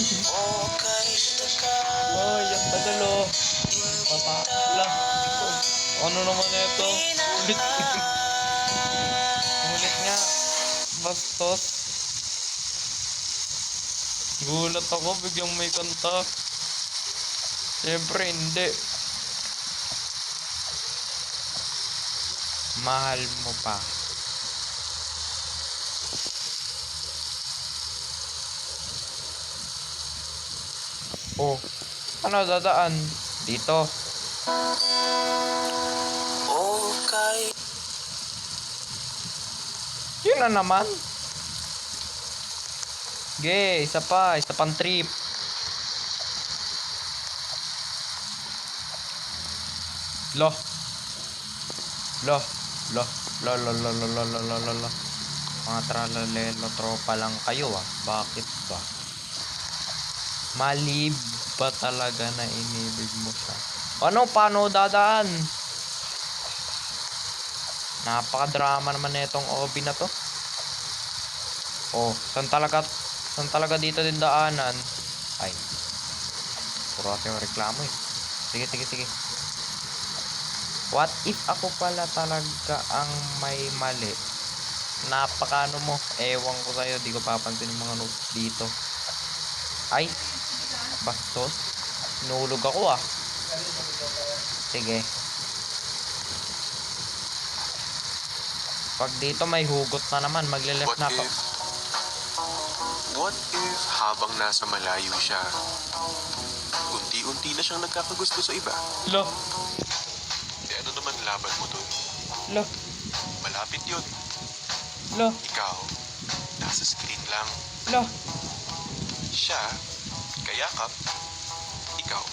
Ay, ang tagal oh. Papala. Ano naman ito? Ulit. Ulit nga. Bastos. Gulat ako, biglang may kanta. Siyempre, hindi. Mahal mo pa. Oh, ano dadaan? Dito. Okay. Yun na naman. Okay, isa pa. Isa pang trip. Lo. Lo. Lo. Lo, lo, lo, lo, lo, lo, lo, lo. Mga tralalelo tropa lang kayo ah. Bakit ba? Malib ba talaga na inibig mo siya? Ano, paano dadaan? Napaka-drama naman na itong OB na to. Oh, saan talaga, saan talaga dito din daanan? Ay. Puro kasi yung reklamo eh. Sige, sige, sige. What if ako pala talaga ang may mali? Napakano mo? Ewan ko sa'yo, di ko papansin yung mga notes dito. Ay, bastos. Nulog ako ah. Sige. Pag dito may hugot na naman, magle-left What na ako. if... What if habang nasa malayo siya, unti-unti na siyang nagkakagusto sa iba? Lo, Eh ano naman laban mo dun? lo, Malapit yun. lo, Ikaw, nasa screen lang. lo. Siya, kayakap. Ikaw,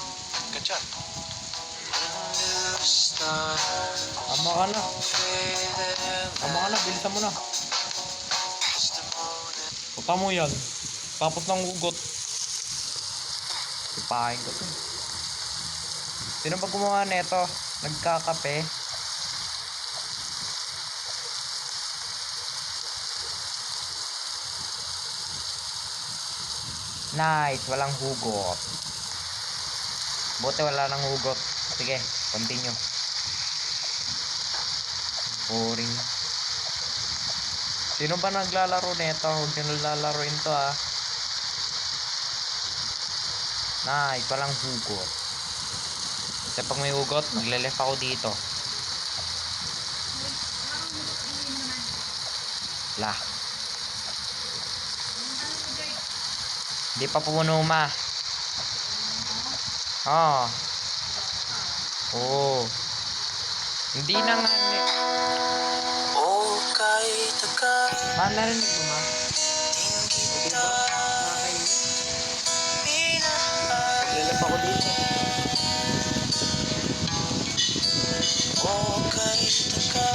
kachat. Ama ka na. Ama ka na, bilisan mo na. Puta mo yan. Tapos ng hugot. Ipahin ko to. Sino ba gumawa nito? Nagkakape? Nice, walang hugot. Buti wala nang hugot. Sige, continue. Boring. Sino ba naglalaro nito? Huwag nyo nalalaroin to ah. Nice, walang hugot. Kasi pag may hugot, magle-left ako dito. Lah. Di pa puno ma. Oh. Oh. Hindi na nga ni... Okay, taka. Ma, narinig mo ma? Magle-left ako dito. Okay, taka.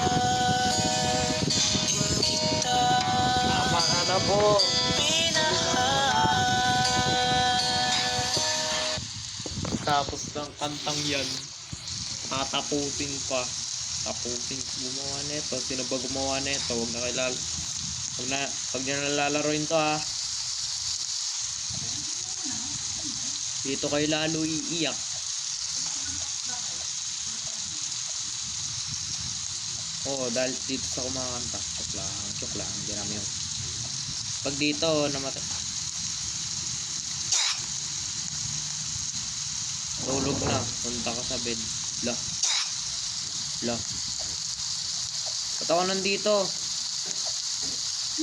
Tama ka na po. Tapos ng kantang yan, tatapusin pa. Tapusin gumawa nito. Sino ba gumawa nito? Huwag na kilala. Huwag na, huwag nyo nalalaroin to ha. Dito kayo lalo iiyak. Oo, dahil dito sa kumakanta. Joke lang, joke lang, hindi namin yun. Pag dito, namatay. Tulog na, punta ka sa bed. La. La. Ba't ako nandito?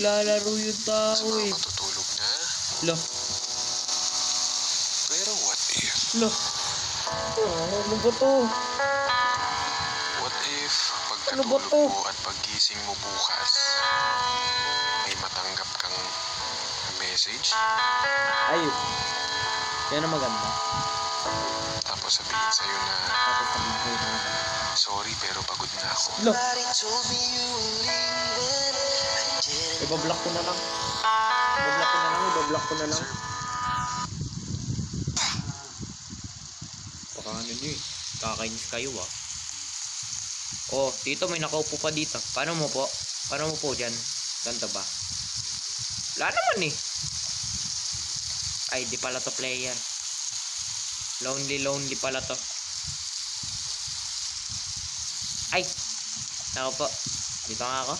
Lalaro yung tao eh. matutulog na. La. Pero what if? La. Oh, ano ba to? What if Ano ba pagkatulog to? mo at paggising mo bukas, may matanggap kang message? Ay. Yan ang maganda. Tapos sabihin sa'yo na, ko sorry pero pagod na ako. Lo. Ibablock ko na lang. Ibablock ko na lang, ibablock ko na lang. Baka ano nyo eh. Kakainis kayo ah. Oh, dito may nakaupo pa dito. Paano mo po? Paano mo po dyan? Ganto ba? Wala naman eh. Ay, di pala to player. Lonely, lonely pala to. Ay! Ako po. Dito nga ako.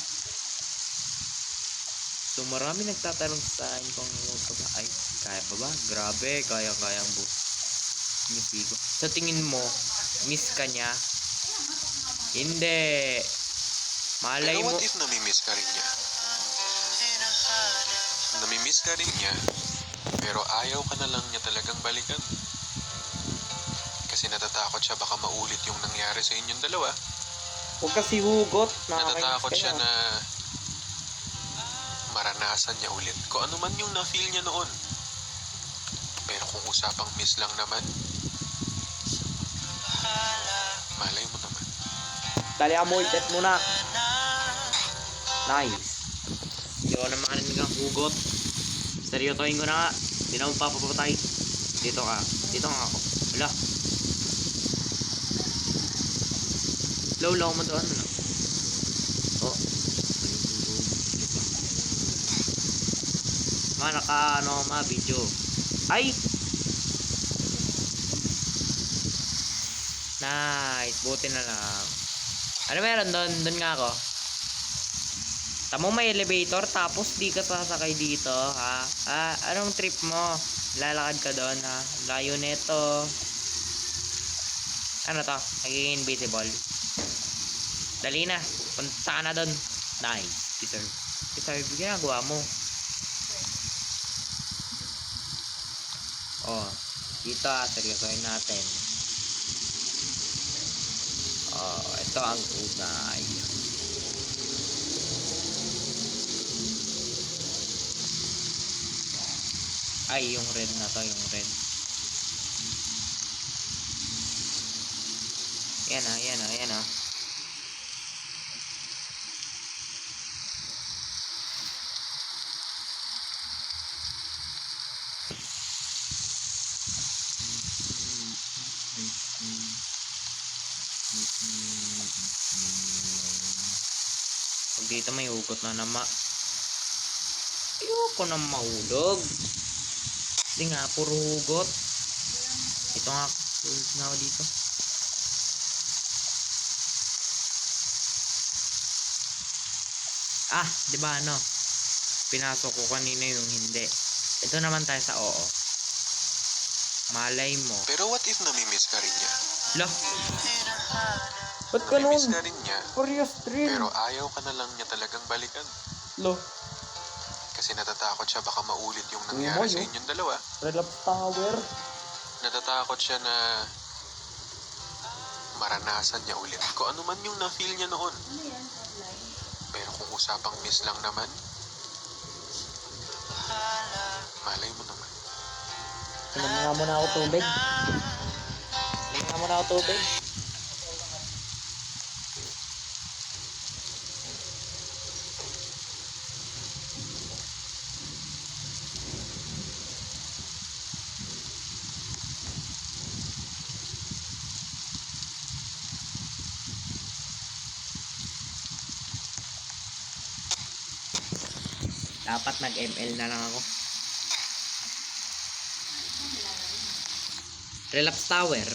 So, marami nagtatanong sa akin kung ano ba. Ay, kaya pa ba? Grabe, kaya-kaya ang buhok. Misigo. Sa tingin mo, miss ka niya? Hindi. Malay Pero mo. what if namimiss ka rin niya? Namimiss ka rin niya, pero ayaw ka na lang niya talagang balikan. Kasi natatakot siya baka maulit yung nangyari sa inyong dalawa. Huwag kasi hugot. Natatakot siya na maranasan niya ulit. Kung ano man yung na-feel niya noon. Pero kung usapang miss lang naman, malay mo naman. Dali mo, itet muna. Nice. Hindi ko na makarinig ang hugot. Seryotohin ko na nga. Hindi na ako papapatay. Dito ka. Dito nga ako. Wala. Low, low mo doon. Ano? Oh. Ma, naka, ano, ma, video. Ay! Nice. Buti na lang. Ano meron doon? Doon nga ako. Tamo may elevator tapos di ka sasakay dito, ha? Ah, anong trip mo? Lalakad ka doon, ha? Layo neto. Ano to? Naging invisible. Dali na. Punta ka na doon. Nice. Deserve. Deserve. Ginagawa mo. Oh. Dito ah. Seryosohin natin. Oh, ito ang unay. Ay, yung red na to, yung red. Yan ah, yan ah, yan ah. Pag dito may ugot na nama. Ayoko na mahulog. Kasi nga, puro hugot. Ito nga, hulog na ako dito. Ah, di ba ano? Pinasok ko kanina yung hindi. Ito naman tayo sa oo. Malay mo. Pero what if namimiss ka rin niya? Lah. Ba't ka rin niya, Curious dream. pero ayaw ka na lang niya talagang balikan. Lo. Kasi natatakot siya baka maulit yung Uy, nangyari boy, sa oh. inyong dalawa. Relapse Tower. Natatakot siya na maranasan niya ulit. Kung ano man yung na-feel niya noon. Pero kung usapang miss lang naman, malay mo naman. Inom nga muna ako tubig. Inom nga muna ako tubig. Dapat nag-ML na lang ako. Relapse Tower.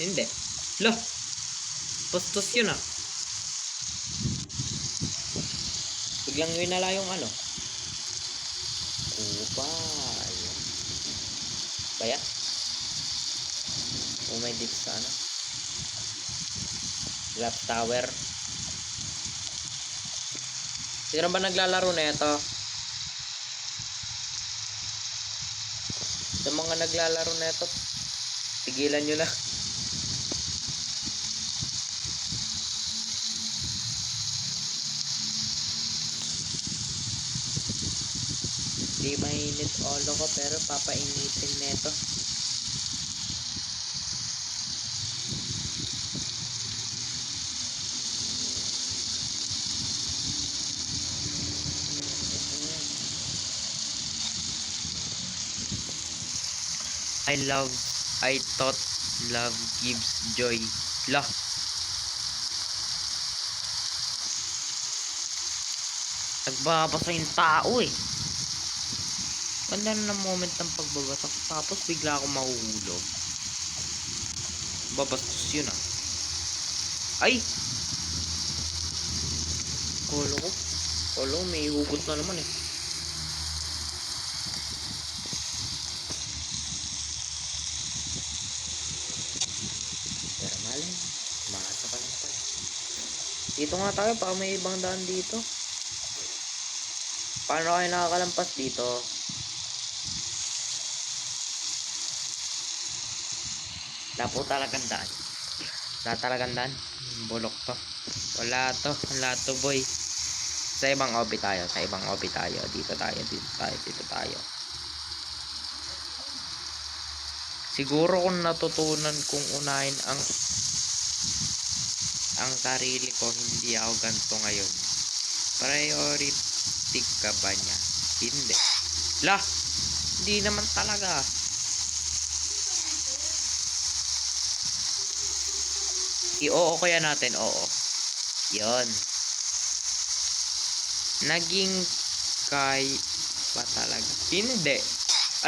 Hindi. Lo. Postos yun ah. Biglang yun nala yung ano. Kupal. Kaya? Oh my dick sa ano. Relapse Tower. Sino ba naglalaro na ito? Mga naglalaro na ito, tigilan nyo na. Di mainit olo ko pero papainitin neto. I love, I thought love gives joy. La. Nagbabasa yung tao eh. Ganda na moment ng pagbabasak. Tapos bigla ako mahuhulog. Babastos yun ah. Ay! Kolo ko. Kolo ko, may hugot na naman eh. Pero malay, umasa ka lang pala. Dito nga tayo, baka may ibang daan dito. Paano kayo nakakalampas dito? Wala po talagang daan. Wala talagang daan. Bulok to. Wala to. Wala to boy. Sa ibang obi tayo. Sa ibang obi tayo. Dito tayo. Dito tayo. Dito tayo. Siguro kung natutunan kong unahin ang ang sarili ko, hindi ako ganito ngayon. Priority ka ba niya? Hindi. La! Hindi naman talaga. I-oo kaya natin, oo. Yon. Naging kay ba talaga? Hindi.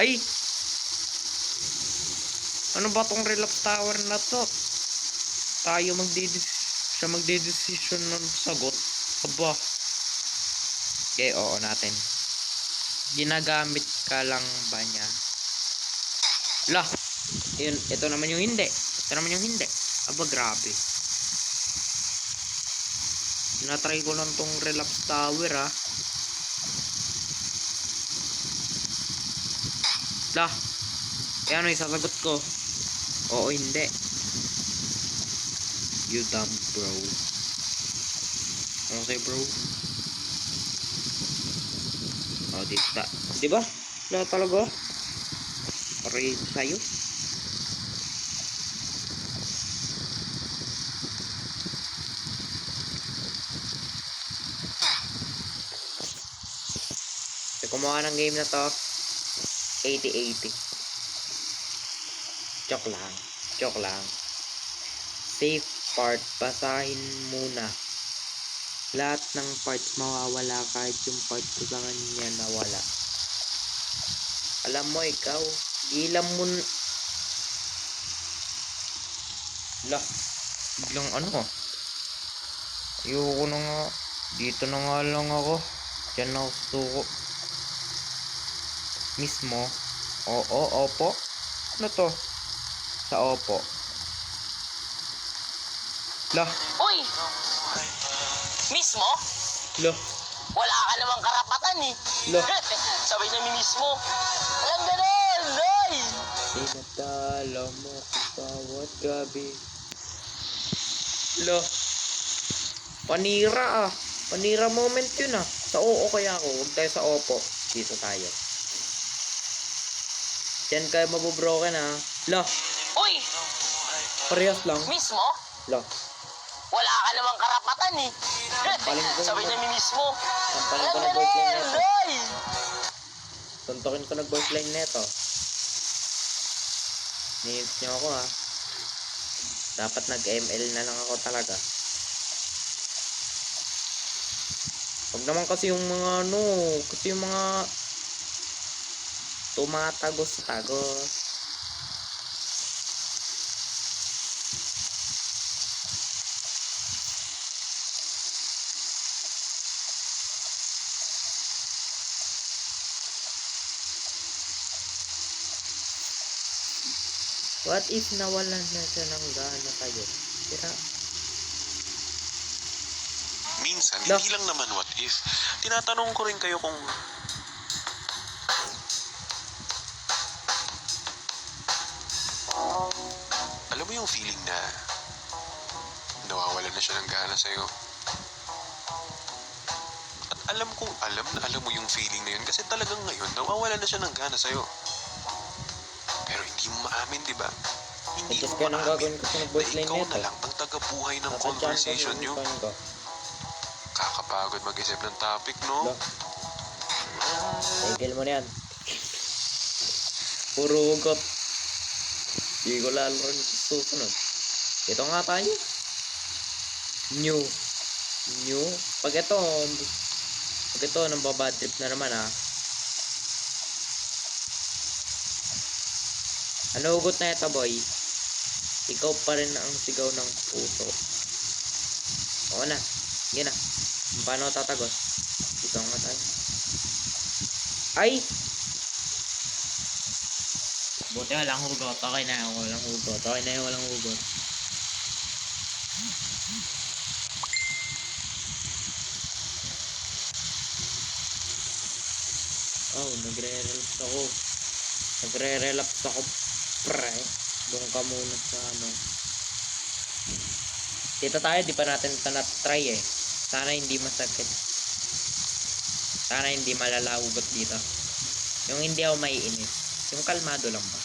Ay! Ano ba tong relapse tower na to? Tayo magdidis siya magdedesisyon ng sagot. Aba. Okay, oo natin. Ginagamit ka lang ba niya? Lah! Yun, ito naman yung hindi. Ito naman yung hindi. Aba, grabe. Natry ko lang tong relapse tower, ah. Lah! Eh, ano yung sasagot ko? Oo, hindi. You dumb bro. Ano sa'yo bro? Oh, di ta. Di ba? Wala talaga. Pare sa'yo. So, kumuha ng game na to. 80-80. Joke lang. Joke lang. Safe part, basahin muna. Lahat ng parts mawawala kahit yung part ko sa kanya nawala. Alam mo ikaw, ilam mo La, biglang ano Ayoko na nga. Dito na nga lang ako. Diyan na ako suko. Mismo. Oo, opo. Ano to? Sa opo. La, Uy! Mismo? la, Wala ka namang karapatan eh. la. Sabay na mismo. Alam ganun, Loy! Tinatala mo bawat gabi. Lo. Panira ah. Panira moment yun ah. Sa oo kaya ako. Huwag tayo sa opo. Dito tayo. Diyan kayo mabubroken ah. Lo. Uy! Parehas lang. Mismo? Lo. Namang karapatan eh. Sabay naman. na mismo. Alam ko voice line neto. Tuntukin ko na voice line neto. Nihint nyo ako ah. Dapat nag-ML na lang ako talaga. Huwag naman kasi yung mga ano, kasi yung mga tumatagos-tagos. What if nawalan na siya ng gana kayo? Tira, Minsan, Lo. hindi lang naman what if. Tinatanong ko rin kayo kung alam mo yung feeling na nawawala na siya ng gana sa'yo. At alam kong alam na alam mo yung feeling na yun kasi talagang ngayon nawawala na siya ng gana sa'yo. Maamin, di ba? Hindi mo ko sa na ikaw nito. na lang ang tagabuhay ng conversation nyo. Kakapagod mag-isip ng topic, no? Tigil mo na yan. Puro hugot. Hindi ko lalo rin susunod. Ito nga tayo. New. New. Pag ito, pag ito, nang babad trip na naman ah. Ano hugot na ito, boy? Ikaw pa rin ang sigaw ng puso. Oo na. Sige na. Paano tatagos? Ikaw nga tayo. Ay! Buti walang hugot. Okay na. Walang hugot. Okay na yung walang hugot. Oh, nagre-relax ako. Nagre-relax ako, pre. Doon ka muna sa ano. Dito tayo, di pa natin ito na-try eh. Sana hindi masakit. Sana hindi malalaugot dito. Yung hindi ako maiinis. Yung kalmado lang ba?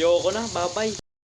Yoko na, babay.